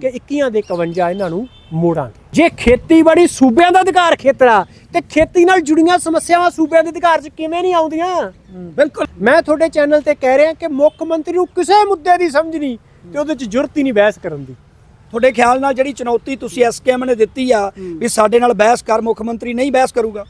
ਕਿ 21 ਦੇ 51 ਇਹਨਾਂ ਨੂੰ ਮੋੜਾਂਗੇ। ਜੇ ਖੇਤੀਬਾੜੀ ਸੂਬਿਆਂ ਦਾ ਅਧਿਕਾਰ ਖੇਤਰਾ ਤੇ ਖੇਤੀ ਨਾਲ ਜੁੜੀਆਂ ਸਮੱਸਿਆਵਾਂ ਸੂਬਿਆਂ ਦੇ ਅਧਿਕਾਰ 'ਚ ਕਿਵੇਂ ਨਹੀਂ ਆਉਂਦੀਆਂ? ਬਿਲਕੁਲ। ਮੈਂ ਤੁਹਾਡੇ ਚੈਨਲ ਤੇ ਕਹਿ ਰਿਹਾ ਕਿ ਮੁੱਖ ਮੰਤਰੀ ਨੂੰ ਕਿਸੇ ਮੁੱਦੇ ਦੀ ਸਮਝ ਨਹੀਂ ਤੇ ਉਹਦੇ 'ਚ ਜ਼ਰੂਰਤ ਹੀ ਨਹੀਂ ਬਹਿਸ ਕਰਨ ਦੀ। ਤੁਹਾਡੇ ਖਿਆਲ ਨਾਲ ਜਿਹੜੀ ਚੁਣੌਤੀ ਤੁਸੀਂ ਐਸਕੇਐਮ ਨੇ ਦਿੱਤੀ ਆ ਵੀ ਸਾਡੇ ਨਾਲ ਬਹਿਸ ਕਰ ਮੁੱਖ ਮੰਤਰੀ ਨਹੀਂ ਬਹਿਸ ਕਰੂਗਾ?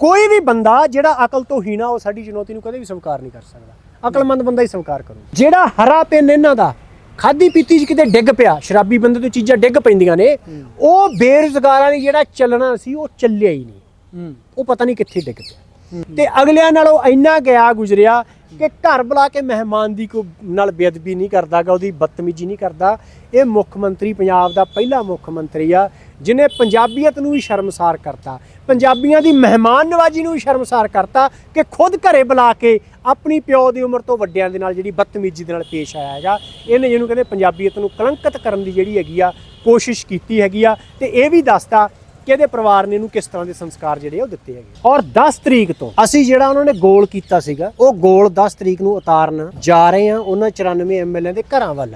ਕੋਈ ਵੀ ਬੰਦਾ ਜਿਹੜਾ ਅਕਲ ਤੋਂ ਹੀਣਾ ਉਹ ਸਾਡੀ ਚੁਣੌਤੀ ਨੂੰ ਕਦੇ ਵੀ ਸਵੀਕਾਰ ਨਹੀਂ ਕਰ ਸਕਦਾ। ਅਕਲਮੰਦ ਬੰਦਾ ਹੀ ਸਵੀਕਾਰ ਕਰੂ ਜਿਹੜਾ ਹਰਾ ਪੈਨ ਇਹਨਾਂ ਦਾ ਖਾਦੀ ਪੀਤੀ ਚ ਕਿਤੇ ਡਿੱਗ ਪਿਆ ਸ਼ਰਾਬੀ ਬੰਦੇ ਤੋਂ ਚੀਜ਼ਾਂ ਡਿੱਗ ਪੈਂਦੀਆਂ ਨੇ। ਉਹ ਬੇਰੁਜ਼ਗਾਰਾਂ ਲਈ ਜਿਹੜਾ ਚੱਲਣਾ ਸੀ ਉਹ ਚੱਲਿਆ ਹੀ ਨਹੀਂ। ਉਹ ਪਤਾ ਨਹੀਂ ਕਿੱਥੇ ਡਿੱਗ ਪਿਆ। ਤੇ ਅਗਲਿਆਂ ਨਾਲੋਂ ਇੰਨਾ ਗਿਆ ਗੁਜ਼ਰਿਆ ਕਿ ਘਰ ਬੁਲਾ ਕੇ ਮਹਿਮਾਨ ਦੀ ਕੋ ਨਾਲ ਬੇਅਦਬੀ ਨਹੀਂ ਕਰਦਾਗਾ ਉਹਦੀ ਬਦਤਮੀਜ਼ੀ ਨਹੀਂ ਕਰਦਾ। ਇਹ ਮੁੱਖ ਮੰਤਰੀ ਪੰਜਾਬ ਦਾ ਪਹਿਲਾ ਮੁੱਖ ਮੰਤਰੀ ਆ। ਜਿਨੇ ਪੰਜਾਬੀਅਤ ਨੂੰ ਵੀ ਸ਼ਰਮਸਾਰ ਕਰਤਾ ਪੰਜਾਬੀਆਂ ਦੀ ਮਹਿਮਾਨ ਨਵਾਜੀ ਨੂੰ ਵੀ ਸ਼ਰਮਸਾਰ ਕਰਤਾ ਕਿ ਖੁਦ ਘਰੇ ਬੁਲਾ ਕੇ ਆਪਣੀ ਪਿਓ ਦੀ ਉਮਰ ਤੋਂ ਵੱਡਿਆਂ ਦੇ ਨਾਲ ਜਿਹੜੀ ਬਦਤਮੀਜ਼ੀ ਦੇ ਨਾਲ ਪੇਸ਼ ਆਇਆ ਹੈਗਾ ਇਹਨੇ ਜਿਹਨੂੰ ਕਹਿੰਦੇ ਪੰਜਾਬੀਅਤ ਨੂੰ ਕਲੰਕਿਤ ਕਰਨ ਦੀ ਜਿਹੜੀ ਹੈਗੀ ਆ ਕੋਸ਼ਿਸ਼ ਕੀਤੀ ਹੈਗੀ ਆ ਤੇ ਇਹ ਵੀ ਦੱਸਦਾ ਕਿ ਇਹਦੇ ਪਰਿਵਾਰ ਨੇ ਇਹਨੂੰ ਕਿਸ ਤਰ੍ਹਾਂ ਦੇ ਸੰਸਕਾਰ ਜਿਹੜੇ ਉਹ ਦਿੱਤੇ ਹੈਗੇ। ਔਰ 10 ਤਰੀਕ ਤੋਂ ਅਸੀਂ ਜਿਹੜਾ ਉਹਨਾਂ ਨੇ ਗੋਲ ਕੀਤਾ ਸੀਗਾ ਉਹ ਗੋਲ 10 ਤਰੀਕ ਨੂੰ ਉਤਾਰਨ ਜਾ ਰਹੇ ਆ ਉਹਨਾਂ 94 ਐਮਐਲਏ ਦੇ ਘਰਾਂ ਵੱਲ।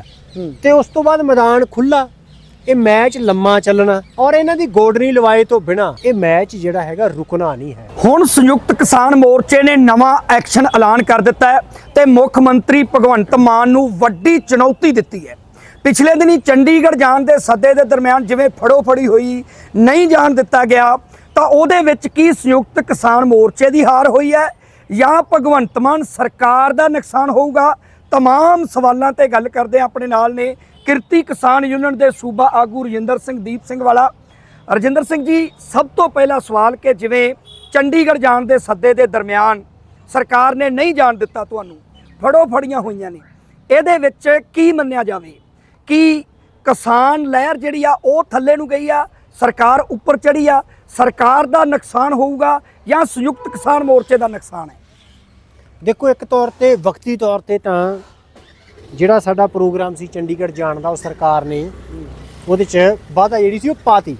ਤੇ ਉਸ ਤੋਂ ਬਾਅਦ ਮੈਦਾਨ ਖੁੱਲਾ ਇਹ ਮੈਚ ਲੰਮਾ ਚੱਲਣਾ ਔਰ ਇਹਨਾਂ ਦੀ ਗੋਡਰੀ ਲਵਾਏ ਤੋਂ ਬਿਨਾ ਇਹ ਮੈਚ ਜਿਹੜਾ ਹੈਗਾ ਰੁਕਣਾ ਨਹੀਂ ਹੈ। ਹੁਣ ਸੰਯੁਕਤ ਕਿਸਾਨ ਮੋਰਚੇ ਨੇ ਨਵਾਂ ਐਕਸ਼ਨ ਐਲਾਨ ਕਰ ਦਿੱਤਾ ਹੈ ਤੇ ਮੁੱਖ ਮੰਤਰੀ ਭਗਵੰਤ ਮਾਨ ਨੂੰ ਵੱਡੀ ਚੁਣੌਤੀ ਦਿੱਤੀ ਹੈ। ਪਿਛਲੇ ਦਿਨੀ ਚੰਡੀਗੜ੍ਹ ਜਾਣ ਦੇ ਸੱਦੇ ਦੇ ਦਰਮਿਆਨ ਜਿਵੇਂ ਫੜੋ ਫੜੀ ਹੋਈ, ਨਹੀਂ ਜਾਣ ਦਿੱਤਾ ਗਿਆ, ਤਾਂ ਉਹਦੇ ਵਿੱਚ ਕੀ ਸੰਯੁਕਤ ਕਿਸਾਨ ਮੋਰਚੇ ਦੀ ਹਾਰ ਹੋਈ ਹੈ ਜਾਂ ਭਗਵੰਤ ਮਾਨ ਸਰਕਾਰ ਦਾ ਨੁਕਸਾਨ ਹੋਊਗਾ? ਤਮਾਮ ਸਵਾਲਾਂ ਤੇ ਗੱਲ ਕਰਦੇ ਆ ਆਪਣੇ ਨਾਲ ਨੇ ਕਿਰਤੀ ਕਿਸਾਨ ਯੂਨੀਅਨ ਦੇ ਸੂਬਾ ਆਗੂ ਰਜਿੰਦਰ ਸਿੰਘ ਦੀਪ ਸਿੰਘ ਵਾਲਾ ਰਜਿੰਦਰ ਸਿੰਘ ਜੀ ਸਭ ਤੋਂ ਪਹਿਲਾ ਸਵਾਲ ਕਿ ਜਿਵੇਂ ਚੰਡੀਗੜ੍ਹ ਜਾਣ ਦੇ ਸੱਦੇ ਦੇ ਦਰਮਿਆਨ ਸਰਕਾਰ ਨੇ ਨਹੀਂ ਜਾਣ ਦਿੱਤਾ ਤੁਹਾਨੂੰ ਫੜੋ ਫੜੀਆਂ ਹੋਈਆਂ ਨੇ ਇਹਦੇ ਵਿੱਚ ਕੀ ਮੰਨਿਆ ਜਾਵੇ ਕਿ ਕਿਸਾਨ ਲਹਿਰ ਜਿਹੜੀ ਆ ਉਹ ਥੱਲੇ ਨੂੰ ਗਈ ਆ ਸਰਕਾਰ ਉੱਪਰ ਚੜੀ ਆ ਸਰਕਾਰ ਦਾ ਨੁਕਸਾਨ ਹੋਊਗਾ ਜਾਂ ਸੰਯੁਕਤ ਕਿਸਾਨ ਮੋਰਚੇ ਦਾ ਨੁਕਸਾਨ ਹੈ ਦੇਖੋ ਇੱਕ ਤੌਰ ਤੇ ਵਕਤੀ ਤੌਰ ਤੇ ਤਾਂ ਜਿਹੜਾ ਸਾਡਾ ਪ੍ਰੋਗਰਾਮ ਸੀ ਚੰਡੀਗੜ੍ਹ ਜਾਣ ਦਾ ਉਹ ਸਰਕਾਰ ਨੇ ਉਹਦੇ 'ਚ ਵਾਅਦਾ ਜਿਹੜੀ ਸੀ ਉਹ ਪਾਤੀ।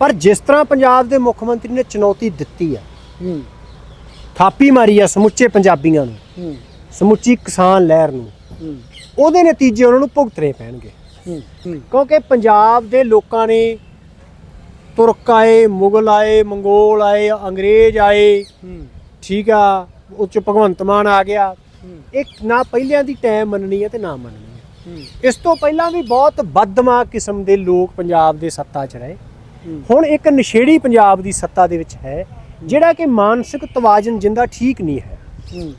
ਪਰ ਜਿਸ ਤਰ੍ਹਾਂ ਪੰਜਾਬ ਦੇ ਮੁੱਖ ਮੰਤਰੀ ਨੇ ਚੁਣੌਤੀ ਦਿੱਤੀ ਆ ਥਾਪੀ ਮਾਰੀ ਆ ਸਮੁੱਚੇ ਪੰਜਾਬੀਆਂ ਨੂੰ ਸਮੁੱਚੀ ਕਿਸਾਨ ਲਹਿਰ ਨੂੰ ਉਹਦੇ ਨਤੀਜੇ ਉਹਨਾਂ ਨੂੰ ਭੁਗਤਣੇ ਪੈਣਗੇ। ਕਿਉਂਕਿ ਪੰਜਾਬ ਦੇ ਲੋਕਾਂ ਨੇ ਤੁਰਕ ਆਏ ਮੁਗਲ ਆਏ ਮੰਗੋਲ ਆਏ ਅੰਗਰੇਜ਼ ਆਏ ਠੀਕ ਆ ਉਹ ਚ ਭਗਵੰਤ ਮਾਨ ਆ ਗਿਆ। ਇੱਕ ਨਾ ਪਹਿਲਿਆਂ ਦੀ ਟਾਈਮ ਮੰਨਣੀ ਹੈ ਤੇ ਨਾ ਮੰਨਣੀ ਹੈ। ਇਸ ਤੋਂ ਪਹਿਲਾਂ ਵੀ ਬਹੁਤ ਬਦਦਮਾ ਕਿਸਮ ਦੇ ਲੋਕ ਪੰਜਾਬ ਦੇ ਸੱਤਾ 'ਚ ਰਹੇ। ਹੁਣ ਇੱਕ ਨਸ਼ੇੜੀ ਪੰਜਾਬ ਦੀ ਸੱਤਾ ਦੇ ਵਿੱਚ ਹੈ ਜਿਹੜਾ ਕਿ ਮਾਨਸਿਕ ਤਵਾਜ਼ਨ ਜਿੰਦਾ ਠੀਕ ਨਹੀਂ ਹੈ।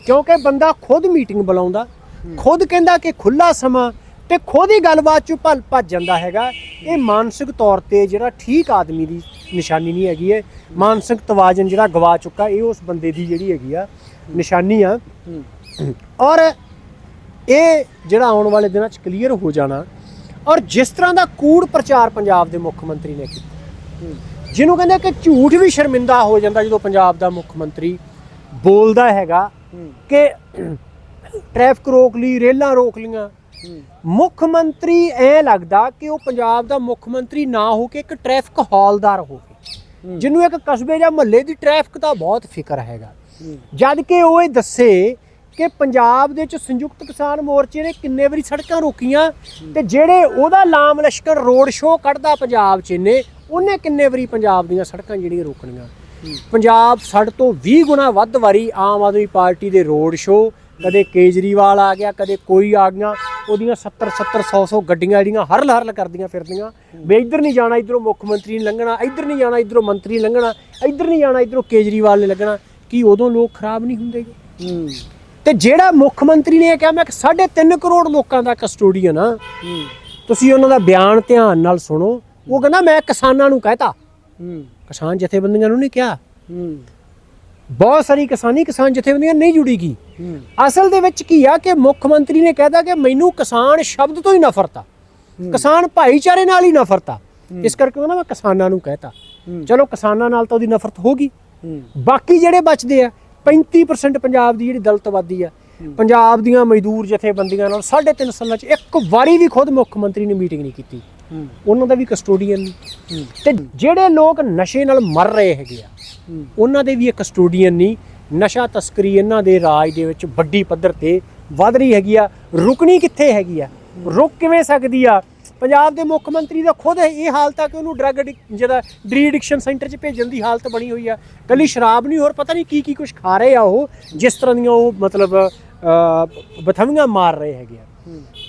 ਕਿਉਂਕਿ ਬੰਦਾ ਖੁਦ ਮੀਟਿੰਗ ਬੁਲਾਉਂਦਾ ਖੁਦ ਕਹਿੰਦਾ ਕਿ ਖੁੱਲਾ ਸਮਾਂ ਤੇ ਖੁਦ ਹੀ ਗੱਲਬਾਤ ਚ ਭੱਲ ਭੱਜ ਜਾਂਦਾ ਹੈਗਾ। ਇਹ ਮਾਨਸਿਕ ਤੌਰ ਤੇ ਜਿਹੜਾ ਠੀਕ ਆਦਮੀ ਦੀ ਨਿਸ਼ਾਨੀ ਨਹੀਂ ਹੈਗੀ ਹੈ। ਮਾਨਸਿਕ ਤਵਾਜ਼ਨ ਜਿਹੜਾ ਗਵਾ ਚੁੱਕਾ, ਇਹ ਉਸ ਬੰਦੇ ਦੀ ਜਿਹੜੀ ਹੈਗੀ ਆ, ਨਿਸ਼ਾਨੀ ਆ। ਔਰ ਇਹ ਜਿਹੜਾ ਆਉਣ ਵਾਲੇ ਦਿਨਾਂ 'ਚ ਕਲੀਅਰ ਹੋ ਜਾਣਾ, ਔਰ ਜਿਸ ਤਰ੍ਹਾਂ ਦਾ ਕੂੜ ਪ੍ਰਚਾਰ ਪੰਜਾਬ ਦੇ ਮੁੱਖ ਮੰਤਰੀ ਨੇ ਕੀਤਾ, ਜਿਹਨੂੰ ਕਹਿੰਦੇ ਕਿ ਝੂਠ ਵੀ ਸ਼ਰਮਿੰਦਾ ਹੋ ਜਾਂਦਾ ਜਦੋਂ ਪੰਜਾਬ ਦਾ ਮੁੱਖ ਮੰਤਰੀ ਬੋਲਦਾ ਹੈਗਾ ਕਿ ਟ੍ਰੈਫਿਕ ਰੋਕ ਲਈ, ਰੇਲਾਂ ਰੋਕ ਲੀਆਂ ਮੁੱਖ ਮੰਤਰੀ ਐ ਲੱਗਦਾ ਕਿ ਉਹ ਪੰਜਾਬ ਦਾ ਮੁੱਖ ਮੰਤਰੀ ਨਾ ਹੋ ਕੇ ਇੱਕ ਟ੍ਰੈਫਿਕ ਹੌਲਦਾਰ ਹੋਵੇ। ਜਿਹਨੂੰ ਇੱਕ ਕਸਬੇ ਜਾਂ ਮਹੱਲੇ ਦੀ ਟ੍ਰੈਫਿਕ ਦਾ ਬਹੁਤ ਫਿਕਰ ਹੈਗਾ। ਜਦ ਕਿ ਉਹ ਇਹ ਦੱਸੇ ਕਿ ਪੰਜਾਬ ਦੇ ਵਿੱਚ ਸੰਯੁਕਤ ਕਿਸਾਨ ਮੋਰਚੇ ਨੇ ਕਿੰਨੇ ਵਾਰੀ ਸੜਕਾਂ ਰੋਕੀਆਂ ਤੇ ਜਿਹੜੇ ਉਹਦਾ ਲਾਮ ਲਸ਼ਕਰ ਰੋਡ ਸ਼ੋਅ ਕੱਢਦਾ ਪੰਜਾਬ 'ਚ ਇਹਨੇ ਉਹਨੇ ਕਿੰਨੇ ਵਾਰੀ ਪੰਜਾਬ ਦੀਆਂ ਸੜਕਾਂ ਜਿਹੜੀਆਂ ਰੋਕਣੀਆਂ। ਪੰਜਾਬ ਸਾਡੇ ਤੋਂ 20 ਗੁਣਾ ਵੱਧ ਵਾਰੀ ਆਮ ਆਦਮੀ ਪਾਰਟੀ ਦੇ ਰੋਡ ਸ਼ੋਅ, ਕਦੇ ਕੇਜਰੀਵਾਲ ਆ ਗਿਆ, ਕਦੇ ਕੋਈ ਆ ਗਿਆ। ਉਹਦੀਆਂ 70 70 100 100 ਗੱਡੀਆਂ ਜਿਹੜੀਆਂ ਹਰਲ ਹਰਲ ਕਰਦੀਆਂ ਫਿਰਦੀਆਂ। ਵੀ ਇੱਧਰ ਨਹੀਂ ਜਾਣਾ ਇੱਧਰੋਂ ਮੁੱਖ ਮੰਤਰੀ ਨੇ ਲੰਘਣਾ ਇੱਧਰ ਨਹੀਂ ਜਾਣਾ ਇੱਧਰੋਂ ਮੰਤਰੀ ਲੰਘਣਾ ਇੱਧਰ ਨਹੀਂ ਜਾਣਾ ਇੱਧਰੋਂ ਕੇਜਰੀਵਾਲ ਨੇ ਲੰਘਣਾ। ਕੀ ਉਦੋਂ ਲੋਕ ਖਰਾਬ ਨਹੀਂ ਹੁੰਦੇਗੇ ਤੇ ਜਿਹੜਾ ਮੁੱਖ ਮੰਤਰੀ ਨੇ ਇਹ ਕਿਹਾ ਮੈਂ ਕਿ 3.5 ਕਰੋੜ ਲੋਕਾਂ ਦਾ ਕਸਟੋਡੀਅਨ ਆ। ਤੁਸੀਂ ਉਹਨਾਂ ਦਾ ਬਿਆਨ ਧਿਆਨ ਨਾਲ ਸੁਣੋ। ਉਹ ਕਹਿੰਦਾ ਮੈਂ ਕਿਸਾਨਾਂ ਨੂੰ ਕਹਿਤਾ। ਕਿਸਾਨ ਜਥੇਬੰਦੀਆਂ ਨੂੰ ਨਹੀਂ ਕਿਹਾ। ਬਹੁਤ ਸਾਰੀ ਕਿਸਾਨੀ ਕਿਸਾਨ ਜਥੇਬੰਦੀਆਂ ਨਹੀਂ ਜੁੜੀਗੀ ਅਸਲ ਦੇ ਵਿੱਚ ਕੀ ਆ ਕਿ ਮੁੱਖ ਮੰਤਰੀ ਨੇ ਕਹਿਤਾ ਕਿ ਮੈਨੂੰ ਕਿਸਾਨ ਸ਼ਬਦ ਤੋਂ ਹੀ ਨਫ਼ਰਤ ਆ ਕਿਸਾਨ ਭਾਈਚਾਰੇ ਨਾਲ ਹੀ ਨਫ਼ਰਤ ਆ ਇਸ ਕਰਕੇ ਉਹਨਾਂ ਮੈਂ ਕਿਸਾਨਾਂ ਨੂੰ ਕਹਿਤਾ। ਚਲੋ ਕਿਸਾਨਾਂ ਨਾਲ ਤਾਂ ਉਹਦੀ ਨਫ਼ਰਤ ਹੋਗੀ ਬਾਕੀ ਜਿਹੜੇ ਬਚਦੇ ਆ 35% ਪੰਜਾਬ ਦੀ ਜਿਹੜੀ ਦਲਿਤ ਆਬਾਦੀ ਆ ਪੰਜਾਬ ਦੀਆਂ ਮਜ਼ਦੂਰ ਜਥੇਬੰਦੀਆਂ ਨਾਲ 3.5 ਸਾਲਾਂ 'ਚ ਇੱਕ ਵਾਰੀ ਵੀ ਖੁਦ ਮੁੱਖ ਮੰਤਰੀ ਨੇ ਮੀਟਿੰਗ ਨਹੀਂ ਕੀਤੀ। ਉਹਨਾਂ ਦਾ ਵੀ ਕਸਟੋਡੀਅਨ ਨਹੀਂ। ਤੇ ਜਿਹੜੇ ਲੋਕ ਨਸ਼ੇ ਨਾਲ ਮਰ ਰਹੇ ਹੈਗੇ ਆ ਉਹਨਾਂ ਦੇ ਵੀ ਇੱਕ ਕਸਟੋਡੀਅਨ ਨਹੀਂ ਨਸ਼ਾ ਤਸਕਰੀ ਇਹਨਾਂ ਦੇ ਰਾਜ ਦੇ ਵਿੱਚ ਵੱਡੀ ਪੱਧਰ ਤੇ ਵੱਧ ਰਹੀ ਹੈਗੀ ਆ। ਰੁਕਣੀ ਕਿੱਥੇ ਹੈਗੀ ਆ? ਰੁਕ ਕਿਵੇਂ ਸਕਦੀ ਆ? ਪੰਜਾਬ ਦੇ ਮੁੱਖ ਮੰਤਰੀ ਦਾ ਖੁਦ ਇਹ ਹਾਲਤ ਆ ਕਿ ਉਹਨੂੰ ਡਰੱਗ ਜਿਹੜਾ ਡਰੀ ਐਡਿਕਸ਼ਨ ਸੈਂਟਰ 'ਚ ਭੇਜਣ ਦੀ ਹਾਲਤ ਬਣੀ ਹੋਈ ਆ। ਕੱਲੀ ਸ਼ਰਾਬ ਨਹੀਂ ਹੋਰ ਪਤਾ ਨਹੀਂ ਕੀ ਕੀ ਕੁਝ ਖਾ ਰਹੇ ਆ ਉਹ ਜਿਸ ਤਰ੍ਹਾਂ ਦੀਆਂ ਉਹ ਮਤਲਬ ਅਹ, ਬਥਮੀਆਂ ਮਾਰ ਰਹੇ ਹੈਗੇ ਆ।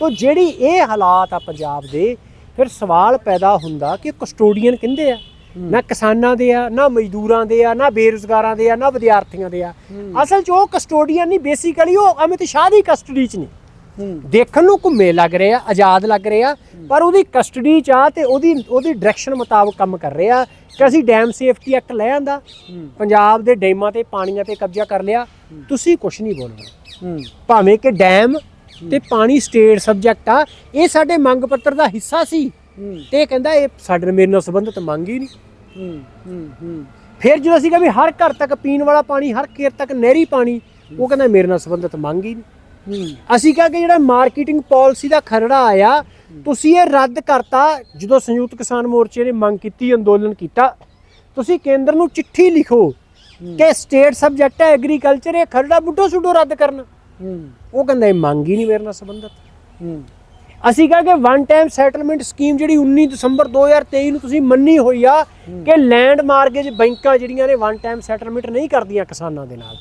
ਤੋ ਜਿਹੜੀ ਇਹ ਹਾਲਾਤ ਆ ਪੰਜਾਬ ਦੇ ਫਿਰ ਸਵਾਲ ਪੈਦਾ ਹੁੰਦਾ ਕਿ ਕਸਟੋਡੀਅਨ ਕਿੰਦੇ ਆ? ਨਾ ਕਿਸਾਨਾਂ ਦੇ ਆ ਨਾ ਮਜ਼ਦੂਰਾਂ ਦੇ ਆ ਨਾ ਬੇਰੁਜ਼ਗਾਰਾਂ ਦੇ ਆ ਨਾ ਵਿਦਿਆਰਥੀਆਂ ਦੇ ਆ। ਅਸਲ 'ਚ ਉਹ ਕਸਟੋਡੀਅਨ ਨਹੀਂ ਬੇਸਿਕਲੀ ਉਹ ਅਮਿਤ ਸ਼ਾਹ ਦੀ ਕਸਟਡੀ 'ਚ ਨੇ। ਦੇਖਣ ਨੂੰ ਘੁੰਮੇ ਲੱਗ ਰਹੇ ਆ ਆਜ਼ਾਦ ਲੱਗ ਰਹੇ ਆ ਪਰ ਉਹਦੀ ਕਸਟਡੀ 'ਚ ਆ ਤੇ ਉਹਦੀ ਉਹਦੀ ਡਾਇਰੈਕਸ਼ਨ ਮੁਤਾਬਕ ਕੰਮ ਕਰ ਰਹੇ ਆ ਕਿ ਅਸੀਂ ਡੈਮ ਸੇਫਟੀ ਐਕਟ ਲੈ ਆਂਦਾ। ਪੰਜਾਬ ਦੇ ਡੈਮਾਂ ਤੇ ਪਾਣੀਆਂ ਤੇ ਕਬਜ਼ਾ ਕਰ ਲਿਆ। ਤੁਸੀਂ ਕੁਝ ਨਹੀਂ ਬੋਲਣਾ। ਭਾਵੇਂ ਕਿ ਡੈਮ ਤੇ ਪਾਣੀ ਸਟੇਟ ਸਬਜੈਕਟ ਆ ਇਹ ਸਾਡੇ ਮੰਗ ਪੱਤਰ ਦਾ ਹਿੱਸਾ ਸੀ। ਤੇ ਇਹ ਕਹਿੰਦਾ ਇਹ ਸਾਡੇ ਨਾਲ ਮੇਰੇ ਨਾਲ ਸੰਬੰਧਿਤ ਮੰਗ ਹੀ ਨਹੀਂ। ਫਿਰ ਜਦੋਂ ਅਸੀਂ ਕਿਹਾ ਵੀ ਹਰ ਘਰ ਤੱਕ ਪੀਣ ਵਾਲਾ ਪਾਣੀ ਹਰ ਖੇਤ ਤੱਕ ਨਹਿਰੀ ਪਾਣੀ ਉਹ ਕਹਿੰਦਾ ਮੇਰੇ ਨਾਲ ਸੰਬੰਧਿਤ ਮੰਗ ਹੀ ਨਹੀਂ। ਅਸੀਂ ਕਿਹਾ ਕਿ ਜਿਹੜਾ ਮਾਰਕੀਟਿੰਗ ਪਾਲਿਸੀ ਦਾ ਖਰੜਾ ਆਇਆ ਤੁਸੀਂ ਇਹ ਰੱਦ ਕਰਤਾ ਜਦੋਂ ਸੰਯੁਕਤ ਕਿਸਾਨ ਮੋਰਚੇ ਨੇ ਮੰਗ ਕੀਤੀ ਅੰਦੋਲਨ ਕੀਤਾ ਤੁਸੀਂ ਕੇਂਦਰ ਨੂੰ ਚਿੱਠੀ ਲਿਖੋ ਕਿ ਸਟੇਟ ਸਬਜੈਕਟ ਹੈ ਐਗਰੀਕਲਚਰ ਇਹ ਖਰੜਾ ਬੁੱਢੋ ਸੁੱਢੋ ਰੱਦ ਕਰਨਾ। ਉਹ ਕਹਿੰਦਾ ਇਹ ਮੰਗ ਹੀ ਨਹੀਂ ਮੇਰੇ ਨਾਲ ਸੰਬੰਧਿਤ। ਅਸੀਂ ਕਿਹਾ ਕਿ ਵਨ ਟਾਈਮ ਸੈਟਲਮੈਂਟ ਸਕੀਮ ਜਿਹੜੀ 19 ਦਸੰਬਰ 2023 ਨੂੰ ਤੁਸੀਂ ਮੰਨੀ ਹੋਈ ਆ ਕਿ ਲੈਂਡ ਮਾਰਗੇਜ ਬੈਂਕਾਂ ਜਿਹੜੀਆਂ ਨੇ ਵਨ ਟਾਈਮ ਸੈਟਲਮੈਂਟ ਨਹੀਂ ਕਰਦੀਆਂ ਕਿਸਾਨਾਂ ਦੇ ਨਾਲ।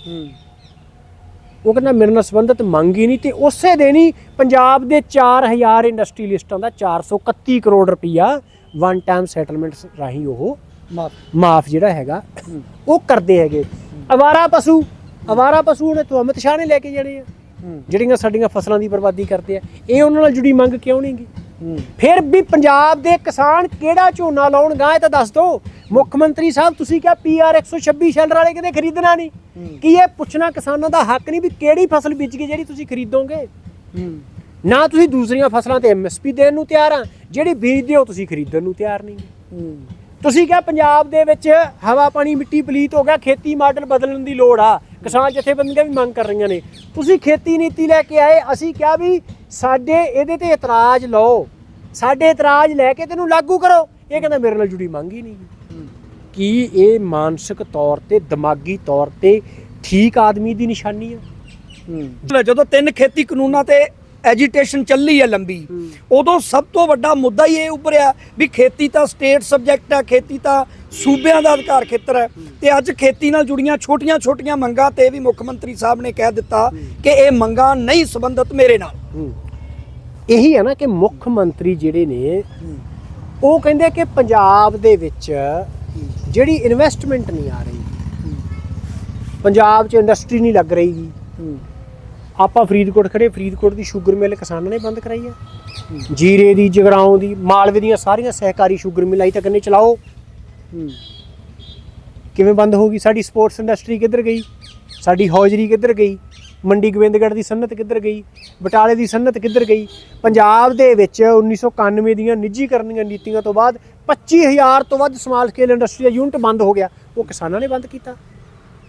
ਉਹ ਕਹਿੰਦਾ ਮੇਰੇ ਨਾਲ ਸੰਬੰਧਿਤ ਮੰਗ ਹੀ ਨਹੀਂ ਤੇ ਉਸੇ ਦਿਨ ਹੀ ਪੰਜਾਬ ਦੇ 4000 ਇੰਡਸਟਰੀਲਿਸਟਾਂ ਦਾ 431 ਕਰੋੜ ਰੁਪਈਆ ਵਨ ਟਾਈਮ ਸੈਟਲਮੈਂਟ ਰਾਹੀਂ ਉਹ ਮਾਫ। ਜਿਹੜਾ ਹੈਗਾ ਉਹ ਕਰਦੇ ਹੈਗੇ। ਅਵਾਰਾ ਪਸ਼ੂ ਅਵਾਰਾ ਪਸ਼ੂ ਉਹਨੇ ਤੋਂ ਅਮਿਤ ਸ਼ਾਹ ਨੇ ਲੈ ਕੇ ਜਾਣੇ ਆ। ਜਿਹੜੀਆਂ ਸਾਡੀਆਂ ਫਸਲਾਂ ਦੀ ਬਰਬਾਦੀ ਕਰਦੇ ਆ, ਇਹ ਉਹਨਾਂ ਨਾਲ ਜੁੜੀ ਮੰਗ ਕਿਉਂ ਨਹੀਂਗੀ ਫਿਰ ਵੀ ਪੰਜਾਬ ਦੇ ਕਿਸਾਨ ਕਿਹੜਾ ਝੋਨਾ ਲਾਉਣਗਾ ਇਹ ਤਾਂ ਦੱਸ ਦਿਓ ਮੁੱਖ ਮੰਤਰੀ ਸਾਹਿਬ, ਤੁਸੀਂ ਕਿਹਾ ਪੀਆਰ 126 ਸ਼ੈਲਰ ਵਾਲੇ ਕਿਤੇ ਖਰੀਦਣਾ ਨਹੀਂ ਕੀ ਇਹ ਪੁੱਛਣਾ ਕਿਸਾਨਾਂ ਦਾ ਹੱਕ ਨਹੀਂ ਵੀ ਕਿਹੜੀ ਫਸਲ ਬੀਜ ਕੇ ਜਿਹੜੀ ਤੁਸੀਂ ਖਰੀਦੋਗੇ? ਨਾ ਤੁਸੀਂ ਦੂਸਰੀਆਂ ਫਸਲਾਂ ਤੇ ਐਮਐਸਪੀ ਦੇਣ ਨੂੰ ਤਿਆਰ ਆ, ਜਿਹੜੀ ਬੀਜਦੇ ਹੋ ਤੁਸੀਂ ਖਰੀਦਣ ਨੂੰ ਤਿਆਰ ਨਹੀਂ ਤੁਸੀਂ ਕਿਹਾ ਪੰਜਾਬ ਦੇ ਵਿੱਚ ਹਵਾ, ਪਾਣੀ, ਮਿੱਟੀ, ਪਲੀਤ ਹੋ ਗਿਆ, ਖੇਤੀ ਮਾਡਲ ਬਦਲਣ ਦੀ ਲੋੜ ਆ। ਕਿਸਾਨ ਜਥੇਬੰਦੀਆਂ ਵੀ ਮੰਗ ਕਰ ਰਹੀਆਂ ਨੇ। ਤੁਸੀਂ ਖੇਤੀ ਨੀਤੀ ਲੈ ਕੇ ਆਏ ਅਸੀਂ ਕਿਹਾ ਵੀ ਸਾਡੇ ਇਹਦੇ ਤੇ ਇਤਰਾਜ਼ ਲਓ। ਸਾਡੇ ਇਤਰਾਜ਼ ਲੈ ਕੇ ਤੈਨੂੰ ਲਾਗੂ ਕਰੋ। ਇਹ ਕਹਿੰਦਾ ਮੇਰੇ ਨਾਲ ਜੁੜੀ ਮੰਗ ਹੀ ਨਹੀਂ ਕੀ ਇਹ ਮਾਨਸਿਕ ਤੌਰ ਤੇ ਦਿਮਾਗੀ ਤੌਰ ਤੇ ਠੀਕ ਆਦਮੀ ਦੀ ਨਿਸ਼ਾਨੀ ਆ? ਜਦੋਂ ਤਿੰਨ ਖੇਤੀ ਕਾਨੂੰਨਾਂ ਤੇ ਐਜੀਟੇਸ਼ਨ ਚੱਲੀ ਹੈ ਲੰਬੀ। ਉਦੋਂ ਸਭ ਤੋਂ ਵੱਡਾ ਮੁੱਦਾ ਹੀ ਇਹ ਉੱਭਰਿਆ ਵੀ ਖੇਤੀ ਤਾਂ ਸਟੇਟ ਸਬਜੈਕਟ ਹੈ ਖੇਤੀ ਤਾਂ ਸੂਬਿਆਂ ਦਾ ਅਧਿਕਾਰ ਖੇਤਰ ਹੈ। ਤੇ ਅੱਜ ਖੇਤੀ ਨਾਲ ਜੁੜੀਆਂ ਛੋਟੀਆਂ-ਛੋਟੀਆਂ ਮੰਗਾਂ ਤੇ ਵੀ ਮੁੱਖ ਮੰਤਰੀ ਸਾਹਿਬ ਨੇ ਕਹਿ ਦਿੱਤਾ ਕਿ ਇਹ ਮੰਗਾਂ ਨਹੀਂ ਸੰਬੰਧਿਤ ਮੇਰੇ ਨਾਲ। ਇਹੀ ਹੈ ਨਾ ਕਿ ਮੁੱਖ ਮੰਤਰੀ ਜਿਹੜੇ ਨੇ ਉਹ ਕਹਿੰਦੇ ਕਿ ਪੰਜਾਬ ਦੇ ਵਿੱਚ ਜਿਹੜੀ ਇਨਵੈਸਟਮੈਂਟ ਨਹੀਂ ਆ ਰਹੀ ਪੰਜਾਬ 'ਚ ਇੰਡਸਟਰੀ ਨਹੀਂ ਲੱਗ ਰਹੀ। ਆਪਾਂ ਫਰੀਦਕੋਟ ਖੜੇ ਫਰੀਦਕੋਟ ਦੀ ਸ਼ੂਗਰ ਮਿਲ ਕਿਸਾਨਾਂ ਨੇ ਬੰਦ ਕਰਾਈ ਆ। ਜੀਰੇ ਦੀ ਜਗਰਾਉਂ ਦੀ ਮਾਲਵੇ ਦੀਆਂ ਸਾਰੀਆਂ ਸਹਿਕਾਰੀ ਸ਼ੂਗਰ ਮਿਲਾਂ ਹੀ ਤਾਂ ਕੰਨੇ ਚਲਾਓ। ਕਿਵੇਂ ਬੰਦ ਹੋ ਗਈ? ਸਾਡੀ ਸਪੋਰਟਸ ਇੰਡਸਟਰੀ ਕਿੱਧਰ ਗਈ? ਸਾਡੀ ਹੌਜਰੀ ਕਿੱਧਰ ਗਈ? ਮੰਡੀ ਗੋਬਿੰਦਗੜ੍ਹ ਦੀ ਸਨਅਤ ਕਿੱਧਰ ਗਈ? ਬਟਾਲੇ ਦੀ ਸਨਅਤ ਕਿੱਧਰ ਗਈ? ਪੰਜਾਬ ਦੇ ਵਿੱਚ 1991 ਦੀਆਂ ਨਿੱਜੀਕਰਨ ਦੀਆਂ ਨੀਤੀਆਂ ਤੋਂ ਬਾਅਦ 25000 ਤੋਂ ਵੱਧ ਸਮਾਲ ਸਕੇਲ ਇੰਡਸਟਰੀ ਦਾ ਯੂਨਿਟ ਬੰਦ ਹੋ ਗਿਆ। ਉਹ ਕਿਸਾਨਾਂ ਨੇ ਬੰਦ ਕੀਤਾ।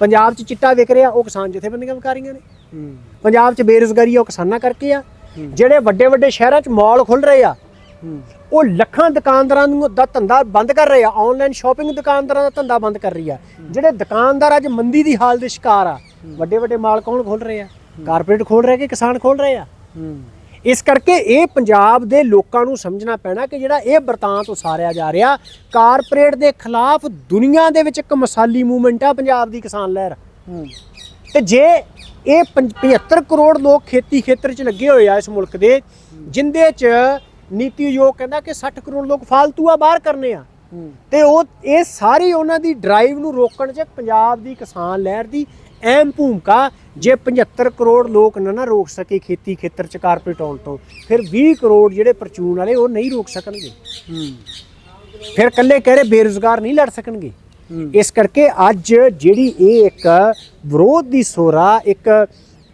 ਪੰਜਾਬ 'ਚ ਚਿੱਟਾ ਵਿਕ ਰਿਹਾ ਉਹ ਕਿਸਾਨ ਜਥੇਬੰਦੀਆਂ ਵਿਕਾ ਰਹੀਆਂ ਨੇ ਪੰਜਾਬ 'ਚ ਬੇਰੁਜ਼ਗਾਰੀ ਉਹ ਕਿਸਾਨਾਂ ਕਰਕੇ ਆ। ਜਿਹੜੇ ਵੱਡੇ ਵੱਡੇ ਸ਼ਹਿਰਾਂ 'ਚ ਮਾਲ ਖੁੱਲ ਰਹੇ ਆ ਉਹ ਲੱਖਾਂ ਦੁਕਾਨਦਾਰਾਂ ਨੂੰ ਦਾ ਧੰਦਾ ਬੰਦ ਕਰ ਰਹੇ ਆ ਆਨਲਾਈਨ ਸ਼ਾਪਿੰਗ ਦੁਕਾਨਦਾਰਾਂ ਦਾ ਧੰਦਾ ਬੰਦ ਕਰ ਰਹੀ ਆ। ਜਿਹੜੇ ਦੁਕਾਨਦਾਰ ਅੱਜ ਮੰਦੀ ਦੀ ਹਾਲ ਦੇ ਸ਼ਿਕਾਰ ਆ ਵੱਡੇ ਵੱਡੇ ਮਾਲ ਕੌਣ ਖੋਲ ਰਹੇ? ਆ ਕਾਰਪੋਰੇਟ ਖੋਲ ਰਹੇ ਕਿ ਕਿਸਾਨ ਖੋਲ ਰਹੇ ਆ? ਇਸ ਕਰਕੇ ਇਹ ਪੰਜਾਬ ਦੇ ਲੋਕਾਂ ਨੂੰ ਸਮਝਣਾ ਪੈਣਾ ਕਿ ਜਿਹੜਾ ਇਹ ਵਰਤਾਂਤ ਉਸਾਰਿਆ ਜਾ ਰਿਹਾ ਕਾਰਪੋਰੇਟ ਦੇ ਖਿਲਾਫ ਦੁਨੀਆ ਦੇ ਵਿੱਚ ਇੱਕ ਮਸਾਲੀ ਮੂਵਮੈਂਟ ਆ ਪੰਜਾਬ ਦੀ ਕਿਸਾਨ ਲਹਿਰ। ਤੇ ਜੇ ਇਹ ਪੰਜ- 75 ਕਰੋੜ ਲੋਕ ਖੇਤੀ ਖੇਤਰ 'ਚ ਲੱਗੇ ਹੋਏ ਆ ਇਸ ਮੁਲਕ ਦੇ ਜਿੰਦੇ 'ਚ ਨੀਤੀ ਆਯੋਗ ਕਹਿੰਦਾ ਕਿ 60 ਕਰੋੜ ਲੋਕ ਫਾਲਤੂ ਆ ਬਾਹਰ ਕਰਨੇ ਆ। ਤੇ ਉਹ ਇਹ ਸਾਰੀ ਉਹਨਾਂ ਦੀ ਡਰਾਈਵ ਨੂੰ ਰੋਕਣ 'ਚ ਪੰਜਾਬ ਦੀ ਕਿਸਾਨ ਲਹਿਰ ਦੀ ਅਹਿਮ ਭੂਮਿਕਾ ਜੇ 75 ਕਰੋੜ ਲੋਕ ਨਾ ਨਾ ਰੋਕ ਸਕੇ ਖੇਤੀ ਖੇਤਰ 'ਚ ਕਾਰਪੋਰੇਟ ਆਉਣ ਤੋਂ ਫਿਰ 20 ਕਰੋੜ ਜਿਹੜੇ ਪਰਚੂਨ ਵਾਲੇ ਉਹ ਨਹੀਂ ਰੋਕ ਸਕਣਗੇ। ਫਿਰ ਕੱਲੇ ਕਹਿ ਰਹੇ ਬੇਰੁਜ਼ਗਾਰ ਨਹੀਂ ਲੜ ਸਕਣਗੇ? ਇਸ ਕਰਕੇ ਅੱਜ ਜਿਹੜੀ ਇਹ ਇੱਕ ਵਿਰੋਧ ਦੀ ਸੋਰਾ ਇੱਕ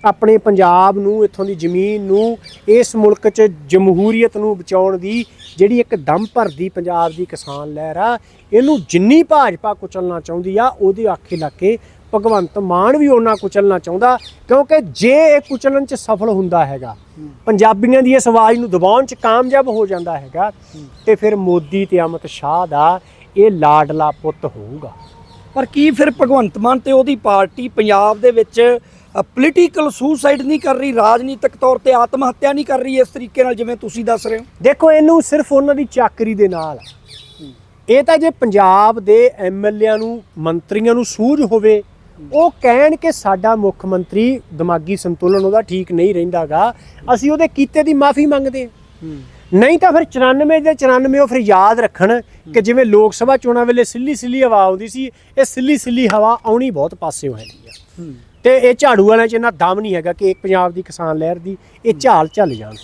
ਆਪਣੇ ਪੰਜਾਬ ਨੂੰ ਇੱਥੋਂ ਦੀ ਜ਼ਮੀਨ ਨੂੰ ਇਸ ਮੁਲਕ 'ਚ ਜਮਹੂਰੀਅਤ ਨੂੰ ਬਚਾਉਣ ਦੀ ਜਿਹੜੀ ਇੱਕ ਦਮ ਭਰਦੀ ਪੰਜਾਬ ਦੀ ਕਿਸਾਨ ਲਹਿਰ ਆ ਇਹਨੂੰ ਜਿੰਨੀ ਭਾਜਪਾ ਕੁਚਲਣਾ ਚਾਹੁੰਦੀ ਆ ਉਹਦੇ ਆਖੇ ਲਾ ਕੇ ਭਗਵੰਤ ਮਾਨ ਵੀ ਉਹਨਾਂ ਕੁਚਲਣਾ ਚਾਹੁੰਦਾ ਕਿਉਂਕਿ ਜੇ ਇਹ ਕੁਚਲਣ 'ਚ ਸਫਲ ਹੁੰਦਾ ਹੈਗਾ ਪੰਜਾਬੀਆਂ ਦੀ ਇਸ ਆਵਾਜ਼ ਨੂੰ ਦਬਾਉਣ 'ਚ ਕਾਮਯਾਬ ਹੋ ਜਾਂਦਾ ਹੈਗਾ ਤੇ ਫਿਰ ਮੋਦੀ ਤੇ ਅਮਿਤ ਸ਼ਾਹ ਦਾ ਇਹ ਲਾਡਲਾ ਪੁੱਤ ਹੋਊਗਾ। ਪਰ ਕੀ ਫਿਰ ਭਗਵੰਤ ਮਾਨ ਤੇ ਉਹਦੀ ਪਾਰਟੀ ਪੰਜਾਬ ਦੇ ਵਿੱਚ ਪੋਲੀਟੀਕਲ ਸੁਸਾਈਡ ਨਹੀਂ ਕਰ ਰਹੀ ਰਾਜਨੀਤਿਕ ਤੌਰ ਤੇ ਆਤਮ ਹੱਤਿਆ ਨਹੀਂ ਕਰ ਰਹੀ ਇਸ ਤਰੀਕੇ ਨਾਲ ਜਿਵੇਂ ਤੁਸੀਂ ਦੱਸ ਰਹੇ ਹੋ? ਦੇਖੋ ਇਹਨੂੰ ਸਿਰਫ ਉਹਨਾਂ ਦੀ ਚਾਕਰੀ ਦੇ ਨਾਲ। ਇਹ ਤਾਂ ਜੇ ਪੰਜਾਬ ਦੇ ਐਮਐਲਏਆਂ ਨੂੰ ਮੰਤਰੀਆਂ ਨੂੰ ਸੂਝ ਹੋਵੇ ਉਹ ਕਹਿਣ ਕਿ ਸਾਡਾ ਮੁੱਖ ਮੰਤਰੀ ਦਿਮਾਗੀ ਸੰਤੁਲਨ ਉਹਦਾ ਠੀਕ ਨਹੀਂ ਰਹਿੰਦਾਗਾ ਅਸੀਂ ਉਹਦੇ ਕੀਤੇ ਦੀ ਮਾਫੀ ਮੰਗਦੇ ਹਾਂ। ਨਹੀਂ ਤਾਂ ਫਿਰ 94 ਦੇ 94 ਉਹ ਫਿਰ ਯਾਦ ਰੱਖਣ ਕਿ ਜਿਵੇਂ ਲੋਕ ਸਭਾ ਚੋਣਾਂ ਵੇਲੇ ਸਿੱਲੀ ਸਿੱਲੀ ਹਵਾ ਆਉਂਦੀ ਸੀ ਇਹ ਸਿੱਲੀ ਸਿੱਲੀ ਹਵਾ ਆਉਣੀ ਬਹੁਤ ਪਾਸੇ ਹੈਗੀ ਆ ਤੇ ਇਹ ਝਾੜੂ ਵਾਲਿਆਂ 'ਚ ਇੰਨਾ ਦਮ ਨਹੀਂ ਹੈਗਾ ਕਿ ਇੱਕ ਪੰਜਾਬ ਦੀ ਕਿਸਾਨ ਲਹਿਰ ਦੀ ਇਹ ਝਾਲ ਝੱਲ ਜਾਣ।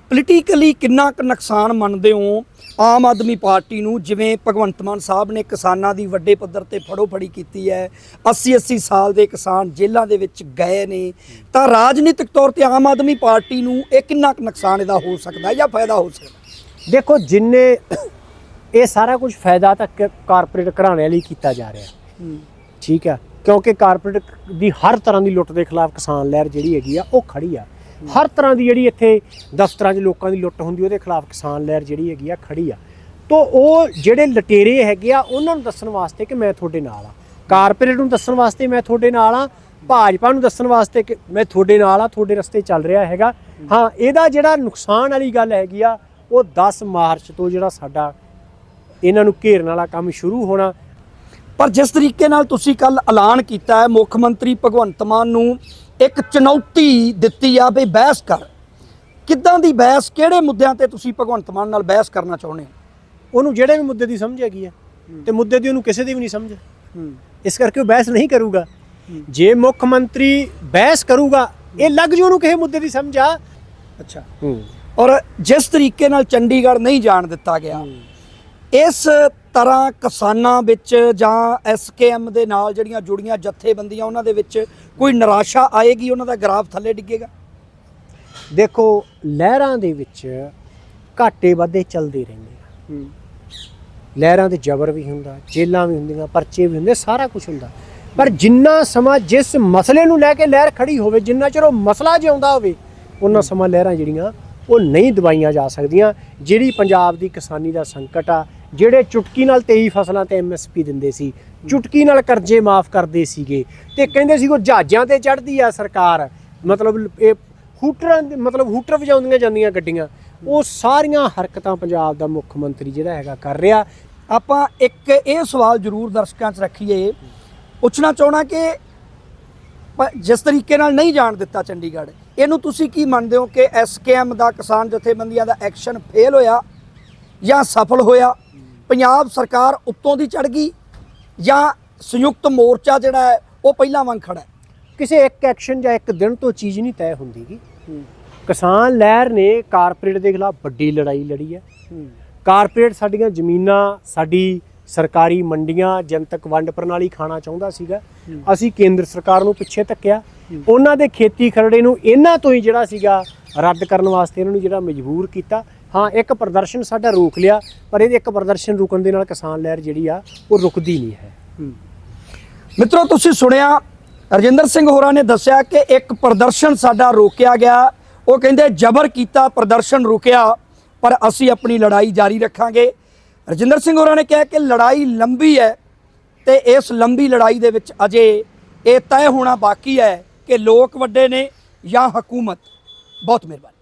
ਪੋਲੀਟੀਕਲੀ ਕਿੰਨਾ ਕੁ ਨੁਕਸਾਨ ਮੰਨਦੇ ਹੋ? ਆਮ ਆਦਮੀ ਪਾਰਟੀ ਨੂੰ ਜਿਵੇਂ ਭਗਵੰਤ ਮਾਨ ਸਾਹਿਬ ਨੇ ਕਿਸਾਨਾਂ ਦੀ ਵੱਡੇ ਪੱਧਰ ਤੇ ਫੜੋ ਫੜੀ ਕੀਤੀ ਹੈ 80 80 ਸਾਲ ਦੇ ਕਿਸਾਨ ਜੇਲ੍ਹਾਂ ਦੇ ਵਿੱਚ ਗਏ ਨੇ ਤਾਂ ਰਾਜਨੀਤਿਕ ਤੌਰ ਤੇ ਆਮ ਆਦਮੀ ਪਾਰਟੀ ਨੂੰ ਇਹ ਕਿੰਨਾ ਕੁ ਨੁਕਸਾਨ ਇਹਦਾ ਹੋ ਸਕਦਾ ਜਾਂ ਫਾਇਦਾ ਹੋ ਸਕਦਾ? ਦੇਖੋ ਜਿੰਨੇ ਇਹ ਸਾਰਾ ਕੁਝ ਫਾਇਦਾ ਤਾਂ ਕਾਰਪੋਰੇਟ ਘਰਾਣਿਆਂ ਲਈ ਕੀਤਾ ਜਾ ਰਿਹਾ। ਠੀਕ ਹੈ ਕਿਉਂਕਿ ਕਾਰਪੋਰੇਟ ਦੀ ਹਰ ਤਰ੍ਹਾਂ ਦੀ ਲੁੱਟ ਦੇ ਖਿਲਾਫ ਕਿਸਾਨ ਲਹਿਰ ਜਿਹੜੀ ਹੈਗੀ ਆ ਉਹ ਖੜੀ ਆ। ਹਰ ਤਰ੍ਹਾਂ ਦੀ ਜਿਹੜੀ ਇੱਥੇ ਦਫ਼ਤਰਾਂ 'ਚ ਲੋਕਾਂ ਦੀ ਲੁੱਟ ਹੁੰਦੀ, ਉਹਦੇ ਖਿਲਾਫ ਕਿਸਾਨ ਲਹਿਰ ਜਿਹੜੀ ਹੈਗੀ ਆ, ਖੜੀ ਆ। ਤੋਂ ਉਹ ਜਿਹੜੇ ਲਟੇਰੇ ਹੈਗੇ ਆ, ਉਹਨਾਂ ਨੂੰ ਦੱਸਣ ਵਾਸਤੇ ਕਿ ਮੈਂ ਤੁਹਾਡੇ ਨਾਲ ਆ। ਕਾਰਪੋਰੇਟ ਨੂੰ ਦੱਸਣ ਵਾਸਤੇ ਮੈਂ ਤੁਹਾਡੇ ਨਾਲ ਆ, ਭਾਜਪਾ ਨੂੰ ਦੱਸਣ ਵਾਸਤੇ ਕਿ ਮੈਂ ਤੁਹਾਡੇ ਨਾਲ ਆ, ਤੁਹਾਡੇ ਰਸਤੇ ਚੱਲ ਰਿਹਾ ਹੈਗਾ। ਹਾਂ, ਇਹਦਾ ਜਿਹੜਾ ਨੁਕਸਾਨ ਵਾਲੀ ਗੱਲ ਹੈਗੀ ਆ, ਉਹ 10 ਮਾਰਚ ਤੋਂ ਜਿਹੜਾ ਸਾਡਾ ਇਹਨਾਂ ਨੂੰ ਘੇਰਨ ਵਾਲਾ ਕੰਮ ਸ਼ੁਰੂ ਹੋਣਾ। ਪਰ ਜਿਸ ਤਰੀਕੇ ਨਾਲ ਤੁਸੀਂ ਕੱਲ ਐਲਾਨ ਕੀਤਾ ਹੈ, ਮੁੱਖ ਮੰਤਰੀ ਭਗਵੰਤ ਮਾਨ ਨੂੰ ਇੱਕ ਚੁਣੌਤੀ ਦਿੱਤੀ ਆ ਵੀ ਬਹਿਸ ਕਰ। ਕਿੱਦਾਂ ਦੀ ਬਹਿਸ ਕਿਹੜੇ ਮੁੱਦਿਆਂ ਤੇ ਤੁਸੀਂ ਭਗਵੰਤ ਮਾਨ ਨਾਲ ਬਹਿਸ ਕਰਨਾ ਚਾਹੁੰਦੇ ਹੋ? ਉਹਨੂੰ ਜਿਹੜੇ ਵੀ ਮੁੱਦੇ ਦੀ ਸਮਝ ਹੈਗੀ ਆ ਤੇ ਮੁੱਦੇ ਦੀ ਉਹਨੂੰ ਕਿਸੇ ਦੀ ਵੀ ਨਹੀਂ ਸਮਝ। ਇਸ ਕਰਕੇ ਉਹ ਬਹਿਸ ਨਹੀਂ ਕਰੂਗਾ। ਜੇ ਮੁੱਖ ਮੰਤਰੀ ਬਹਿਸ ਕਰੂਗਾ ਇਹ ਲੱਗ ਜੂ ਉਹਨੂੰ ਕਿਸੇ ਮੁੱਦੇ ਦੀ ਸਮਝ ਆ। ਅੱਛਾ। ਔਰ ਜਿਸ ਤਰੀਕੇ ਨਾਲ ਚੰਡੀਗੜ੍ਹ ਨਹੀਂ ਜਾਣ ਦਿੱਤਾ ਗਿਆ ਇਸ ਤਰ੍ਹਾਂ ਕਿਸਾਨਾਂ ਵਿੱਚ ਜਾਂ ਐਸਕੇਐਮ ਦੇ ਨਾਲ ਜਿਹੜੀਆਂ ਜੁੜੀਆਂ ਜਥੇਬੰਦੀਆਂ ਉਹਨਾਂ ਦੇ ਵਿੱਚ ਕੋਈ ਨਿਰਾਸ਼ਾ ਆਏਗੀ? ਉਹਨਾਂ ਦਾ ਗ੍ਰਾਫ ਥੱਲੇ ਡਿੱਗੇਗਾ? ਦੇਖੋ ਲਹਿਰਾਂ ਦੇ ਵਿੱਚ ਘਾਟੇ ਵਾਧੇ ਚੱਲਦੇ ਰਹਿੰਦੇ ਆ। ਲਹਿਰਾਂ ਤੇ ਜ਼ਬਰ ਵੀ ਹੁੰਦਾ ਜੇਲਾਂ ਵੀ ਹੁੰਦੀਆਂ ਪਰਚੇ ਵੀ ਹੁੰਦੇ ਸਾਰਾ ਕੁਝ ਹੁੰਦਾ। ਪਰ ਜਿੰਨਾ ਸਮਾਂ ਜਿਸ ਮਸਲੇ ਨੂੰ ਲੈ ਕੇ ਲਹਿਰ ਖੜੀ ਹੋਵੇ ਜਿੰਨਾ ਚਿਰ ਉਹ ਮਸਲਾ ਜਿਉਂਦਾ ਹੋਵੇ ਉਹਨਾਂ ਸਮਾਂ ਲਹਿਰਾਂ ਜਿਹੜੀਆਂ ਉਹ ਨਹੀਂ ਦਬਾਈਆਂ ਜਾ ਸਕਦੀਆਂ। ਜਿਹੜੀ ਪੰਜਾਬ ਦੀ ਕਿਸਾਨੀ ਦਾ ਸੰਕਟ ਆ ਜਿਹੜੇ ਚੁਟਕੀ ਨਾਲ 23 ਫਸਲਾਂ ਤੇ ਐਮਐਸਪੀ ਦਿੰਦੇ ਸੀ, ਚੁਟਕੀ ਨਾਲ ਕਰਜ਼ੇ ਮਾਫ ਕਰਦੇ ਸੀਗੇ ਤੇ ਕਹਿੰਦੇ ਸੀ ਉਹ ਜਹਾਜ਼ਾਂ ਤੇ ਚੜ੍ਹਦੀ ਆ ਸਰਕਾਰ। ਮਤਲਬ ਇਹ ਹੂਟਰਾਂ ਮਤਲਬ ਹੂਟਰ ਵਜਾਉਂਦੀਆਂ ਜਾਂਦੀਆਂ ਗੱਡੀਆਂ। ਉਹ ਸਾਰੀਆਂ ਹਰਕਤਾਂ ਪੰਜਾਬ ਦਾ ਮੁੱਖ ਮੰਤਰੀ ਜਿਹੜਾ ਹੈਗਾ ਕਰ ਰਿਹਾ। ਆਪਾਂ ਇੱਕ ਇਹ ਸਵਾਲ ਜ਼ਰੂਰ ਦਰਸ਼ਕਾਂ 'ਚ ਰੱਖੀਏ। ਪੁੱਛਣਾ ਚਾਹਣਾ ਕਿ ਜਿਸ ਤਰੀਕੇ ਨਾਲ ਨਹੀਂ ਜਾਣ ਦਿੱਤਾ ਚੰਡੀਗੜ੍ਹ, ਇਹਨੂੰ ਤੁਸੀਂ ਕੀ ਮੰਨਦੇ ਹੋ ਕਿ ਐਸਕੇਐਮ ਦਾ ਕਿਸਾਨ ਜਥੇਬੰਦੀਆਂ ਦਾ ਐਕਸ਼ਨ ਫੇਲ ਹੋਇਆ ਜਾਂ ਸਫਲ ਹੋਇਆ? ਪੰਜਾਬ ਸਰਕਾਰ ਉੱਤੋਂ ਦੀ ਚੜ ਗਈ ਜਾਂ ਸੰਯੁਕਤ ਮੋਰਚਾ ਜਿਹੜਾ ਹੈ ਉਹ ਪਹਿਲਾਂ ਵਾਂਗ ਖੜਾ ਹੈ? ਕਿਸੇ ਇੱਕ ਐਕਸ਼ਨ ਜਾਂ ਇੱਕ ਦਿਨ ਤੋਂ ਚੀਜ਼ ਨਹੀਂ ਤੈਅ ਹੁੰਦੀਗੀ ਕਿਸਾਨ ਲਹਿਰ ਨੇ ਕਾਰਪੋਰੇਟ ਦੇ ਖਿਲਾਫ ਵੱਡੀ ਲੜਾਈ ਲੜੀ ਹੈ। ਕਾਰਪੋਰੇਟ ਸਾਡੀਆਂ ਜ਼ਮੀਨਾਂ ਸਾਡੀ ਸਰਕਾਰੀ ਮੰਡੀਆਂ ਜਨਤਕ ਵੰਡ ਪ੍ਰਣਾਲੀ ਖਾਣਾ ਚਾਹੁੰਦਾ ਸੀਗਾ। ਅਸੀਂ ਕੇਂਦਰ ਸਰਕਾਰ ਨੂੰ ਪਿੱਛੇ ਧੱਕਿਆ। ਉਹਨਾਂ ਦੇ ਖੇਤੀ ਖਰੜੇ ਨੂੰ ਇਹਨਾਂ ਤੋਂ ਹੀ ਜਿਹੜਾ ਸੀਗਾ ਰੱਦ ਕਰਨ ਵਾਸਤੇ ਇਹਨਾਂ ਨੂੰ ਜਿਹੜਾ ਮਜਬੂਰ ਕੀਤਾ। ਹਾਂ ਇੱਕ ਪ੍ਰਦਰਸ਼ਨ ਸਾਡਾ ਰੋਕ ਲਿਆ ਪਰ ਇਹਦੇ ਇੱਕ ਪ੍ਰਦਰਸ਼ਨ ਰੁਕਣ ਦੇ ਨਾਲ ਕਿਸਾਨ ਲਹਿਰ ਜਿਹੜੀ ਆ ਉਹ ਰੁਕਦੀ ਨਹੀਂ ਹੈ। ਮਿੱਤਰੋ ਤੁਸੀਂ ਸੁਣਿਆ ਰਜਿੰਦਰ ਸਿੰਘ ਹੋਰਾਂ ਨੇ ਦੱਸਿਆ ਕਿ ਇੱਕ ਪ੍ਰਦਰਸ਼ਨ ਸਾਡਾ ਰੋਕਿਆ ਗਿਆ। ਉਹ ਕਹਿੰਦੇ ਜ਼ਬਰ ਕੀਤਾ ਪ੍ਰਦਰਸ਼ਨ ਰੁਕਿਆ ਪਰ ਅਸੀਂ ਆਪਣੀ ਲੜਾਈ ਜਾਰੀ ਰੱਖਾਂਗੇ। ਰਜਿੰਦਰ ਸਿੰਘ ਹੋਰਾਂ ਨੇ ਕਿਹਾ ਕਿ ਲੜਾਈ ਲੰਬੀ ਹੈ ਤੇ ਇਸ ਲੰਬੀ ਲੜਾਈ ਦੇ ਵਿੱਚ ਅਜੇ ਇਹ ਤੈਅ ਹੋਣਾ ਬਾਕੀ ਹੈ ਕਿ ਲੋਕ ਵੱਡੇ ਨੇ ਜਾਂ ਹਕੂਮਤ। ਬਹੁਤ ਮਿਹਰਬਾਨੀ।